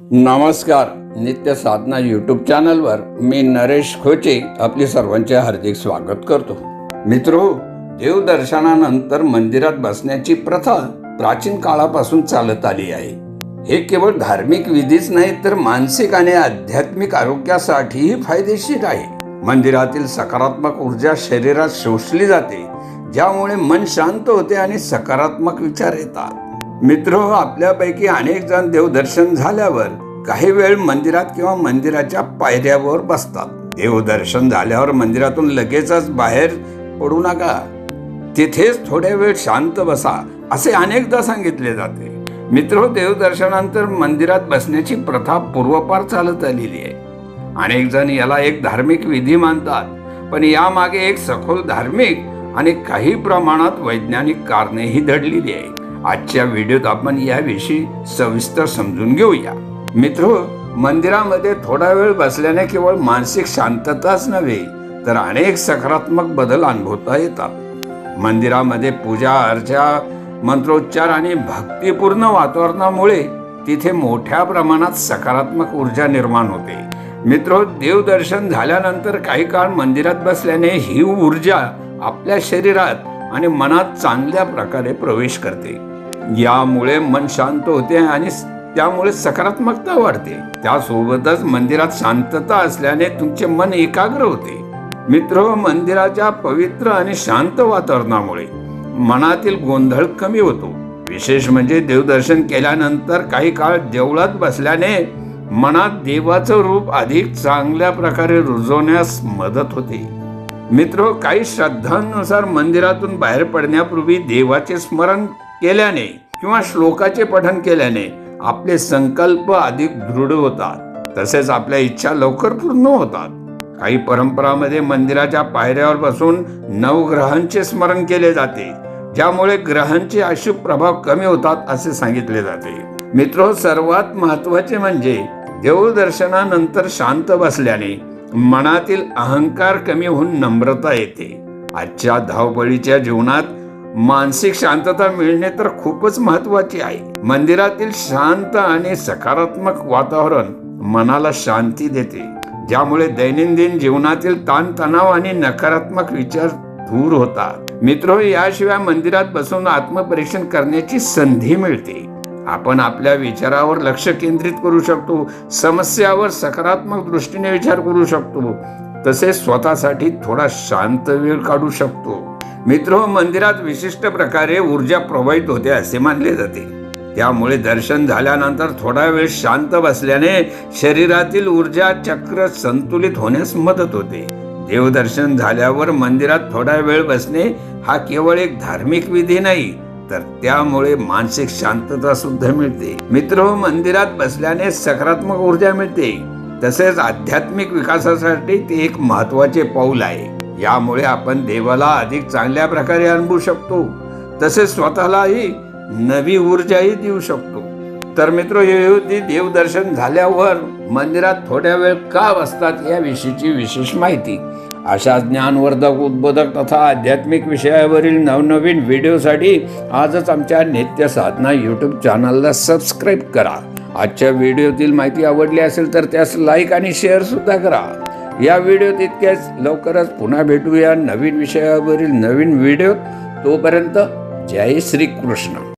नमस्कार नित्य साधना यूट्यूब चॅनलवर मी नरेश खोचे आपले सर्वांचे हार्दिक स्वागत करतो. मित्रो देवदर्शनानंतर मंदिरात बसण्याची प्रथा प्राचीन काळापासून चालत आली आहे. हे केवळ धार्मिक विधीच नाही तर मानसिक आणि आध्यात्मिक आरोग्यासाठीही फायदेशीर आहे. मंदिरातील सकारात्मक ऊर्जा शरीरात शोषली जाते ज्यामुळे मन शांत होते आणि सकारात्मक विचार येतात. मित्र आपल्यापैकी अनेक जण देवदर्शन झाल्यावर काही वेळ मंदिरात किंवा मंदिराच्या पायऱ्यावर बसतात. देवदर्शन झाल्यावर मंदिरातून लगेचच बाहेर पडू नका. तिथेच थोड्या वेळ शांत बसा असे अनेकदा सांगितले जाते. मित्र देवदर्शनानंतर मंदिरात बसण्याची प्रथा पूर्वपार चालत आलेली आहे. अनेक जण याला एक धार्मिक विधी मानतात पण यामागे एक सखोल धार्मिक आणि काही प्रमाणात वैज्ञानिक कारणेही दडलेली आहे आजच्या व्हिडिओत आपण याविषयी सविस्तर समजून घेऊया. मित्र मंदिरामध्ये थोडा वेळ बसल्याने केवळ मानसिक शांतताच नव्हे तर अनेक सकारात्मक बदल अनुभवता येतात. मंदिरामध्ये पूजा अर्चा मंत्रोच्चार आणि भक्तिपूर्ण वातावरणामुळे तिथे मोठ्या प्रमाणात सकारात्मक ऊर्जा निर्माण होते. मित्र देवदर्शन झाल्यानंतर काही काळ मंदिरात बसल्याने ही ऊर्जा आपल्या शरीरात आणि मनात चांगल्या प्रकारे प्रवेश करते. यामुळे मन शांत होते आणि त्यामुळे सकारात्मकता वाढते. त्यासोबतच मंदिरात शांतता असल्याने तुमचे मन एकाग्र होते. मित्र मंदिराच्या पवित्र आणि शांत वातावरणामुळे मनातील गोंधळ कमी होतो. विशेष म्हणजे देवदर्शन केल्यानंतर काही काळ देवळात बसल्याने मनात देवाचं रूप अधिक चांगल्या प्रकारे रुजवण्यास मदत होते. मित्र काही श्रद्धांनुसार मंदिरातून बाहेर पडण्यापूर्वी देवाचे स्मरण केल्याने किंवा श्लोकाचे पठन केल्याने आपले संकल्प अधिक दृढ होतात. तसेच आपल्या इच्छा लवकर पूर्ण होतात. काही परंपरामध्ये मंदिराच्या पायऱ्यावर बसून नवग्रहांचे स्मरण केले जाते ज्यामुळे ग्रहांचे अशुभ प्रभाव कमी होतात असे सांगितले जाते. मित्र सर्वात महत्त्वाचे म्हणजे देवदर्शनानंतर शांत बसल्याने मनातील अहंकार कमी होऊन नम्रता येते. आजच्या धावपळीच्या जीवनात मानसिक शांतता मिळणे तर खूपच महत्वाची आहे. मंदिरातील शांत आणि सकारात्मक वातावरण मनाला शांती देते. ज्यामुळे दैनंदिन जीवनातील ताणतणाव आणि नकारात्मक विचार दूर होतात. मित्र याशिवाय मंदिरात बसून आत्मपरीक्षण करण्याची संधी मिळते. आपण आपल्या विचारावर लक्ष केंद्रित करू शकतो. समस्यावर सकारात्मक दृष्टीने विचार करू शकतो. तसेच स्वतःसाठी थोडा शांत वेळ काढू शकतो. मित्र मंदिरात विशिष्ट प्रकारे ऊर्जा प्रवाहित होते असे मानले जाते. त्यामुळे दर्शन झाल्यानंतर थोडा वेळ शांत बसल्याने शरीरातील ऊर्जा चक्र संतुलित होण्यास मदत होते. देवदर्शन झाल्यावर मंदिरात थोडा वेळ बसणे हा केवळ एक धार्मिक विधी नाही तर त्यामुळे मानसिक शांतता सुद्धा मिळते. मित्र मंदिरात बसल्याने सकारात्मक ऊर्जा मिळते. तसेच आध्यात्मिक विकासासाठी ते एक महत्त्वाचे पाऊल आहे. यामुळे आपण देवाला अधिक चांगल्या प्रकारे अनुभवू शकतो. तसेच स्वतःलाही नवी ऊर्जाही देऊ शकतो. तर मित्र हे देवदर्शन झाल्यावर मंदिरात थोड्या वेळ का बसतात याविषयीची विशेष माहिती. अशा ज्ञानवर्धक उद्बोधक तथा आध्यात्मिक विषयावरील नवनवीन व्हिडिओसाठी आजच आमच्या नित्य साधना यूट्यूब चॅनलला सबस्क्राईब करा. आजच्या व्हिडिओतील माहिती आवडली असेल तर त्यास लाईक आणि शेअर सुद्धा करा. या व्हिडिओत इतक्याच लवकरच पुन्हा भेटूया नवीन विषयावरील नवीन व्हिडिओ तोपर्यंत जय श्री कृष्ण